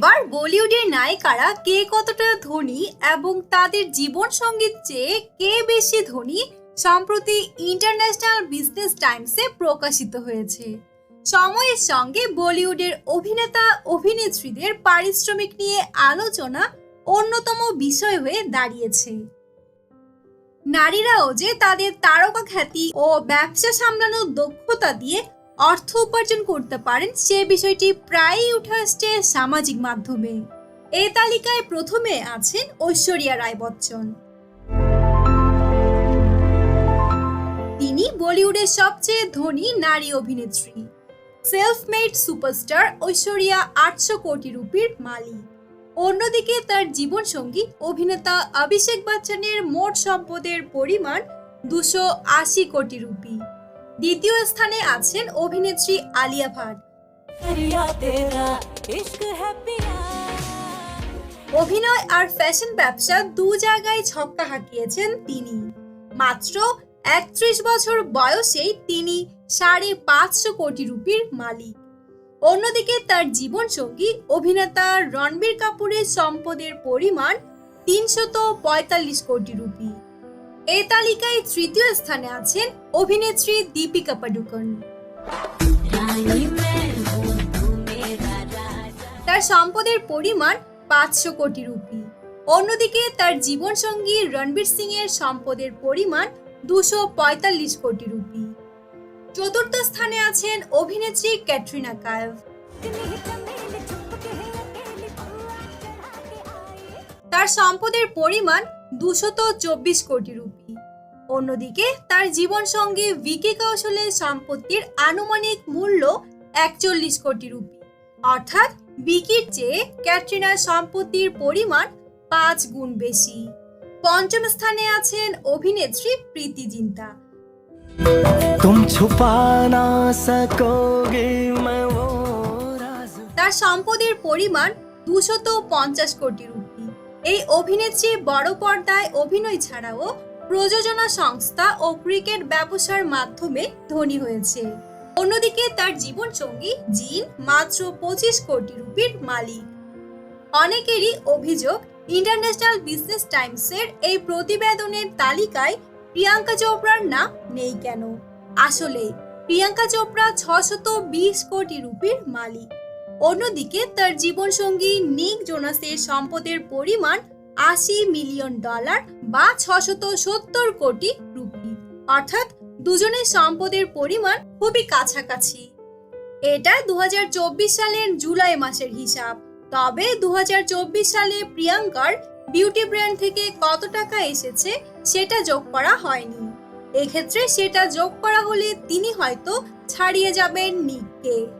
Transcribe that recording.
এবার বলিউডের নায়িকারা কে কতটা ধনী এবং তাদের জীবন সংগীত চেয়ে কে বেশি ধনী সম্প্রতি ইন্টারন্যাশনাল বিজনেস টাইমসে প্রকাশিত হয়েছে। সময়ের সঙ্গে বলিউডের অভিনেতা, অভিনেত্রীদের পারিশ্রমিক নিয়ে আলোচনা অন্যতম বিষয় হয়ে দাঁড়িয়েছে। নারীরাও যে তাদের তারকা খ্যাতি ও ব্যবসা সামলানোর দক্ষতা দিয়ে অর্থ উপার্জন করতে পারেন, সে বিষয়টি প্রায়ই উঠে আসছে সামাজিক মাধ্যমে। এই তালিকায় প্রথমে আছেন ঐশ্বরিয়া রায় বচ্চন। তিনি বলিউডের সবচেয়ে ধনী নারী অভিনেত্রী। সেলফ মেড সুপারস্টার ঐশ্বরিয়া আটশো কোটি রুপির মালিক। অন্যদিকে তার জীবনসঙ্গী অভিনেতা অভিষেক বচ্চনের মোট সম্পদের পরিমাণ দুশো আশি কোটি রুপি। দ্বিতীয় স্থানে আছেন অভিনেত্রী আলিয়া ভাট। অভিনয় আর ফ্যাশন ব্যবসা দু জায়গায় ছক্কা হাঁকিয়েছেন তিনি। মাত্র একত্রিশ বছর বয়সেই তিনি সাড়ে পাঁচশো কোটি রুপির মালিক। অন্যদিকে তার জীবনসঙ্গী অভিনেতা রণবীর কাপুরের সম্পদের পরিমাণ তিনশত পঁয়তাল্লিশ কোটি রুপি। এই তালিকায় তৃতীয় স্থানে আছেন অভিনেত্রী দীপিকা পাডুকোন। তার সম্পদের পরিমাণ পাঁচশো কোটি রুপি। অন্যদিকে তার জীবনসঙ্গী রণবীর সিং এর সম্পদের পরিমাণ দুশো পঁয়তাল্লিশ কোটি রুপি। চতুর্থ স্থানে আছেন অভিনেত্রী ক্যাটরিনা কায়ভ তার সম্পদের পরিমাণ দুশত চব্বিশ কোটি রুপি। অন্যদিকে তার জীবনসঙ্গী ভিকি কৌশলের সম্পত্তির আনুমানিক মূল্য একচল্লিশ কোটি রুপি। অর্থাৎ বিকির চেয়ে ক্যাটরিনার সম্পত্তির পরিমাণ পাঁচ গুণ বেশি। পঞ্চম স্থানে আছেন অভিনেত্রী প্রীতি জিন্তা। তার সম্পদের পরিমাণ দুশত পঞ্চাশ কোটি রুপি। এই অভিনেত্রী বড় পর্দায় অভিনয় ছাড়াও প্রযোজনা সংস্থা ও ক্রিকেট ব্যবসার মাধ্যমে ধনী হয়েছে। অন্যদিকে তার জীবনসঙ্গী জিন মাত্র পঁচিশ কোটি রুপির মালিক। অনেকেরই অভিযোগ, ইন্টারন্যাশনাল বিজনেস টাইমসের এই প্রতিবেদনের তালিকায় প্রিয়াঙ্কা চোপড়ার নাম নেই কেন? আসলে, প্রিয়াঙ্কা চোপড়া ছশত বিশ কোটি রুপির মালিক। অন্যদিকে তার জীবনসঙ্গী নিক জোনাসের সম্পদের পরিমাণ আশি মিলিয়ন ডলার বা ছশত সত্তর কোটি রুপি। অর্থাৎ দুজনের সম্পদের পরিমাণ খুবই কাছাকাছি। এটা দু হাজার চব্বিশ সালের জুলাই মাসের হিসাব। তবে দু হাজার চব্বিশ সালে প্রিয়াঙ্কার বিউটি ব্র্যান্ড থেকে কত টাকা এসেছে সেটা যোগ করা হয়নি। এক্ষেত্রে সেটা যোগ করা হলে তিনি হয়তো ছাড়িয়ে যাবেন নিককে।